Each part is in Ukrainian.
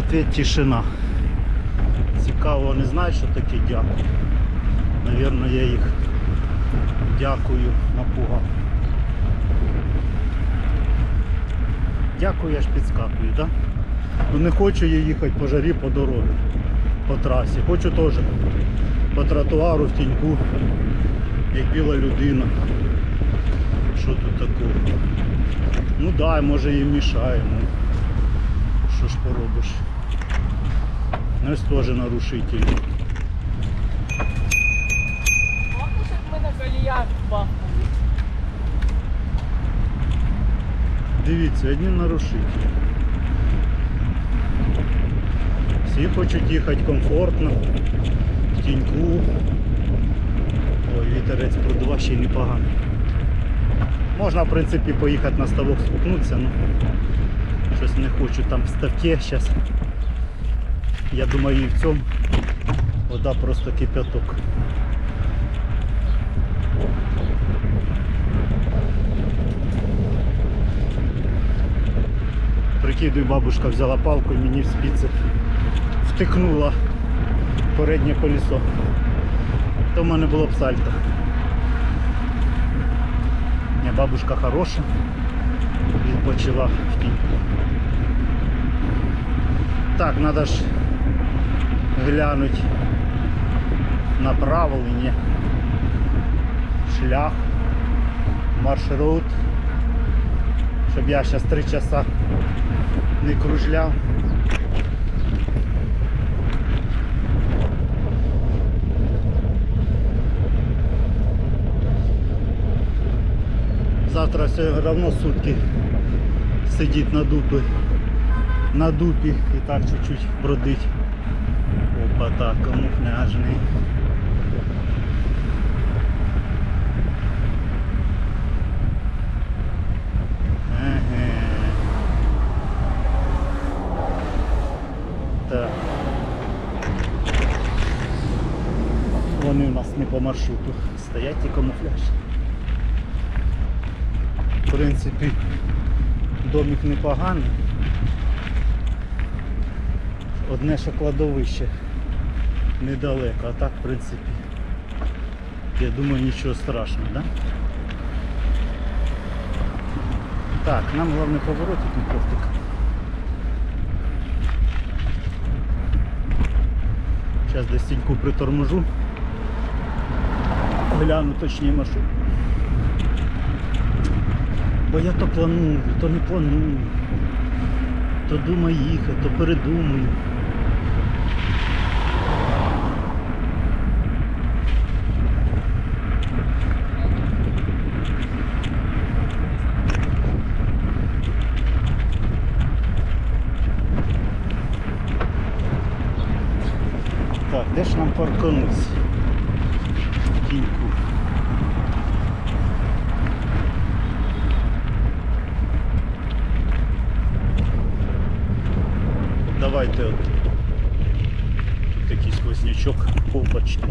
ответ тишина. Цікаво, вони знають, що таке дякую. Навірно, я їх дякую напугав. Дякую, я ж підскакую, так? Ну не хочу я їхати по жарі по дорозі, по трасі. Хочу теж по тротуару в тіньку, як біла людина. Що тут такого? Ну да, може їм мішає. Ну, що ж поробиш? Ось теж нарушитель. Бахнеш, як ми на коліях бахнули. Дивіться, одні нарушителі. Всі хочуть їхати комфортно, в тіньку. Ой, вітерець продува ще й непоганий. Можна, в принципі, поїхати на ставок спукнутися, ну щось не хочу там в ставке зараз. Я думаю, і в цьому вода просто кипяток. Прикидуй, бабушка взяла палку і мені в спиці втикнула переднє колесо. То в мене було б сальто. Ні, бабушка хороша. Відпочила в тіньку. Так, треба ж глянути направлення, шлях, маршрут, щоб я зараз три часа не кружляв. Завтра все равно сутки сидіть на дупі, на дупі і так чуть-чуть бродить. Так, камуфляжний. Так. Вони у нас не по маршруту. Стоять і камуфляж. В принципі, домик непоганий. Одне що кладовище недалеко, а так в принципі. Я думаю нічого страшного, да? Так, нам головне поворотик не провтикати. Зараз десь тіньку приторможу. Гляну точніше маршрут. Бо я то планую, то не планую. То думаю їхати, то передумаю. Так, В Тіньку. Давайте от. Тут такий сквознячок, ковпочки.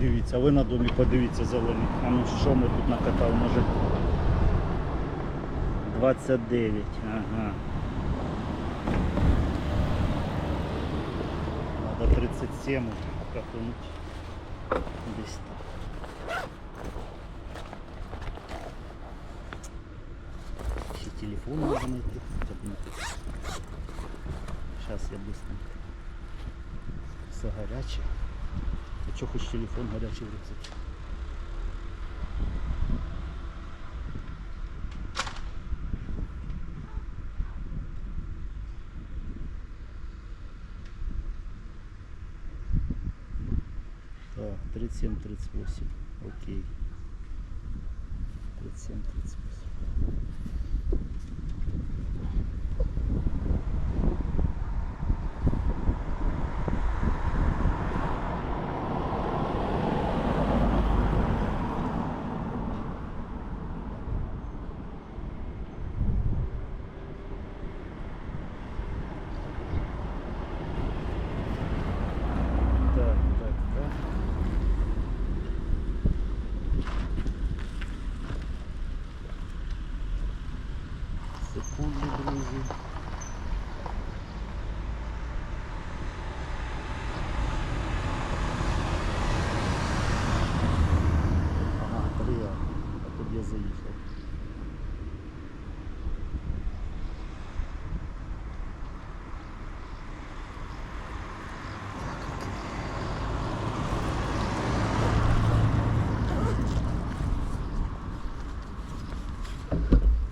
Дивіться, ви на домі подивіться зелений. А ну що ми тут накатали, може 29, ага. систему какую-нибудь. Десь так. Еще телефон можно найти. Сейчас я быстренько. Все горячее. А что хоть телефон горячий в рюкзаке? 37-38. Окей. 37-38.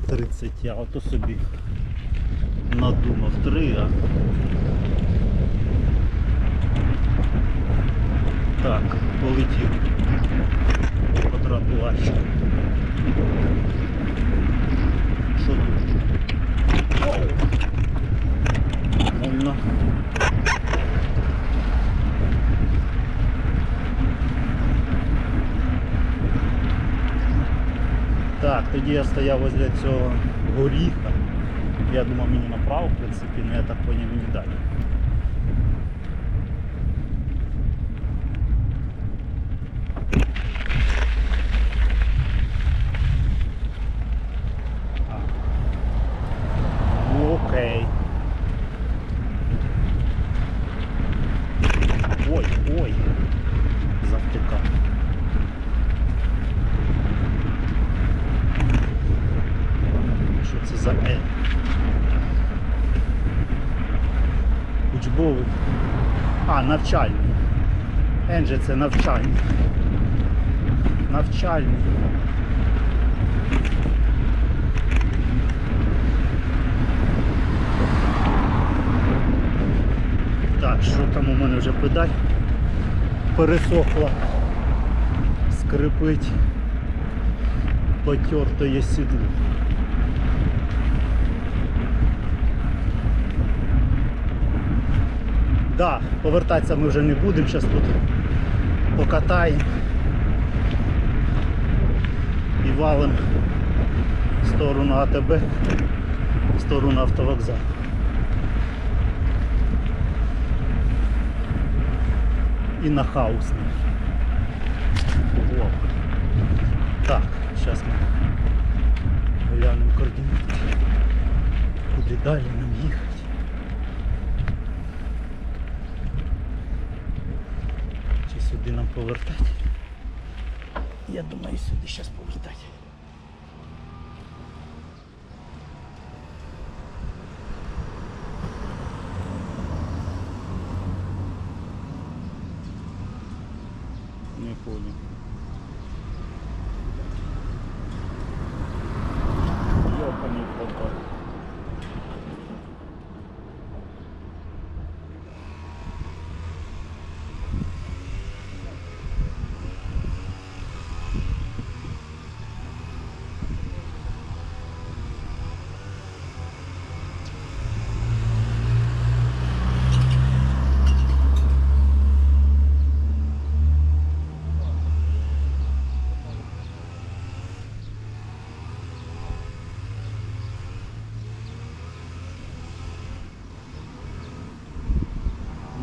15, я ото собі надумав 3, а. Так, полетів по тротуарчику. Що тут? Оу. Вольно. Так, тоді я стояв возле цього горіха. Я думав мені направо, в принципі, але я так поняв мені далі. А. Ну, окей. Ой, ой. Завтикав. Що це за Е? Учбовий. А, навчальний. Н це навчальний. Навчальний. Так, що там у мене вже педаль пересохла, скрипить, потертоє сідло. Да, повертатися ми вже не будемо, зараз тут покатаємо і валим в сторону АТБ, в сторону автовокзалу. І на хаусний. Так, зараз ми глянемо координати. Куди далі нам їхати? Сюди нам повертати? Я думаю, сюди зараз повертати. Не понял. Ёбаный попал.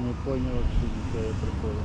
Не понял вообще ничего прикола.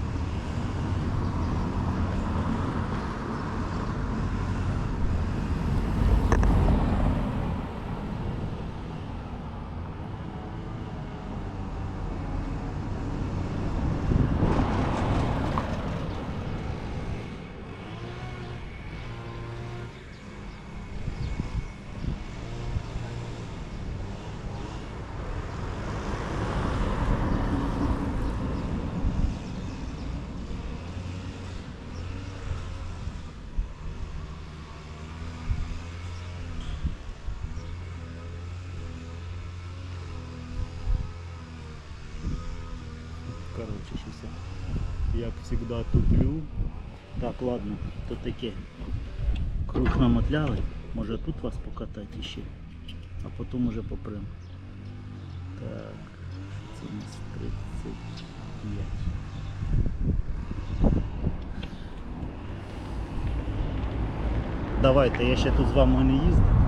Короче, сейчас я, як всегда, туплю. Так, ладно, то таке. Круг намотляли. Може тут вас покатати ще, а потім уже попрем. Так, це у нас 35. Давайте, я ще тут з вами не їздив.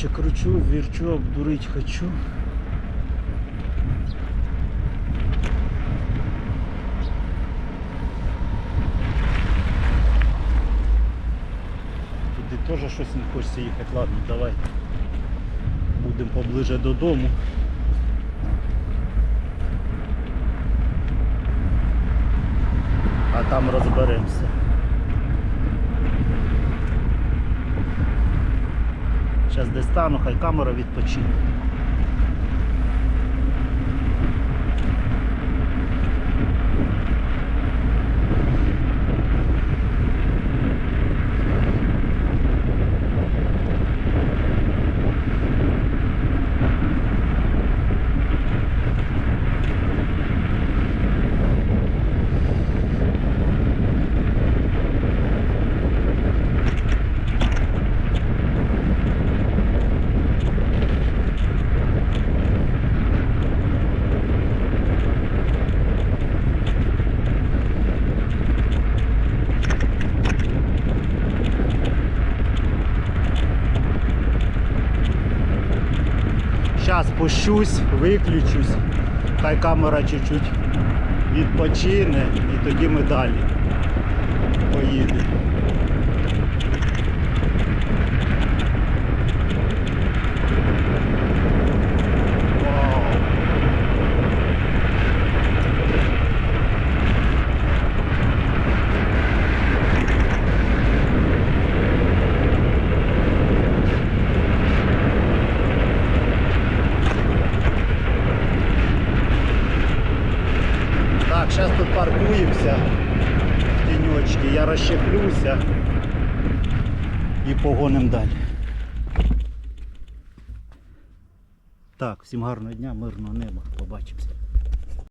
Короче, кручу, верчу, обдурить хочу. Туди теж щось не хочеться їхати. Ладно, давай. Будемо поближе додому. А там розберемося. Зараз десь стану, хай камера відпочине. Зараз виключусь, хай камера чуть-чуть відпочине і тоді ми далі поїдемо. Вау! Так, зараз тут паркуємося в тіньочки, я розщеплюся і погоним далі. Так, всім гарного дня, мирного неба, побачимося.